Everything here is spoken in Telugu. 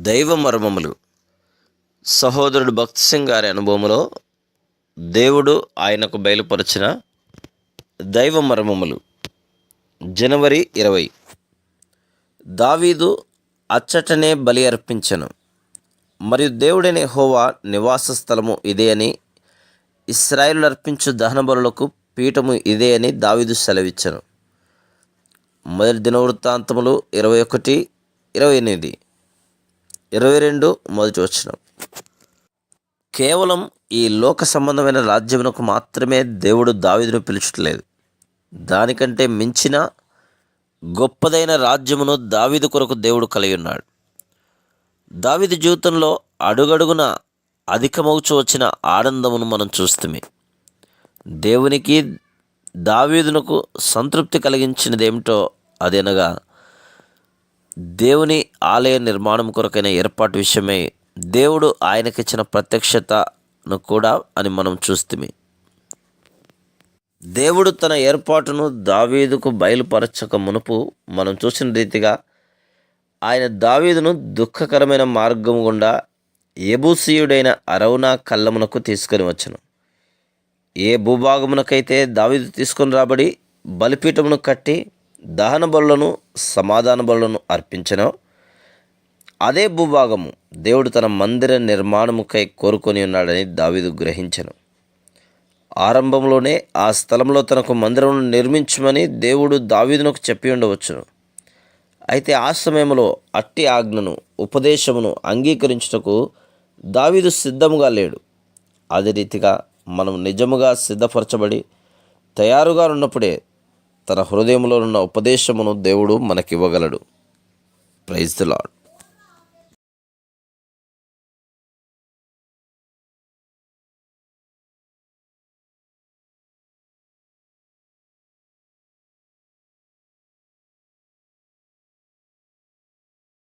దైవ మర్మములు. సహోదరుడు భక్తి సింగ్ గారి అనుభవంలో దేవుడు ఆయనకు బయలుపరిచిన దైవ మర్మములు. జనవరి ఇరవై. దావీదు అచ్చటనే బలి అర్పించను. మరియు దేవుడనే హోవా నివాస స్థలము ఇదే అని ఇస్రాయిల్ అర్పించు దహన బలులకు పీఠము ఇదే అని దావీదు సెలవిచ్చను. మొదటి దినవృత్తాంతములు ఇరవై ఒకటి ఇరవై ఎనిమిది. ఇరవై రెండు మొదటి వచ్చిన కేవలం ఈ లోక సంబంధమైన రాజ్యమునకు మాత్రమే దేవుడు దావిదును పిలుచట్లేదు. దానికంటే మించిన గొప్పదైన రాజ్యమును దావిదు కొరకు దేవుడు కలిగి ఉన్నాడు దావిది జీవితంలో అడుగడుగున అధికమవుచు వచ్చిన ఆనందమును మనం చూస్తుంది దేవునికి దావీదునకు సంతృప్తి కలిగించినదేమిటో అదనగా దేవుని ఆలయ నిర్మాణం కొరకైన ఏర్పాటు విషయమై దేవుడు ఆయనకిచ్చిన ప్రత్యక్షతను కూడా అని మనం చూస్తుంది దేవుడు తన ఏర్పాటును దావీదుకు బయలుపరచక మునుపు మనం చూసిన రీతిగా ఆయన దావీదును దుఃఖకరమైన మార్గం గుండా ఎబూసీయుడైన అరౌనా కళ్ళమునకు తీసుకొని వచ్చను. ఏ భూభాగమునకైతే దావీదు తీసుకొని రాబడి బలిపీఠమును కట్టి దహన బలులను సమాధాన బలులను అర్పించను. అదే భూభాగము దేవుడు తన మందిర నిర్మాణముకై కోరుకొని ఉన్నాడని దావీదు గ్రహించను. ఆరంభంలోనే ఆ స్థలంలో తనకు మందిరమును నిర్మించమని దేవుడు దావీదునకు చెప్పి ఉండవచ్చును. అయితే ఆ సమయంలో అట్టి ఆజ్ఞను ఉపదేశమును అంగీకరించుటకు దావీదు సిద్ధముగా లేడు. అదే రీతిగా మనం నిజముగా సిద్ధపరచబడి తయారుగా ఉన్నప్పుడే తన హృదయంలో ఉన్న ఉపదేశమును దేవుడు మనకివ్వగలడు. Praise the lord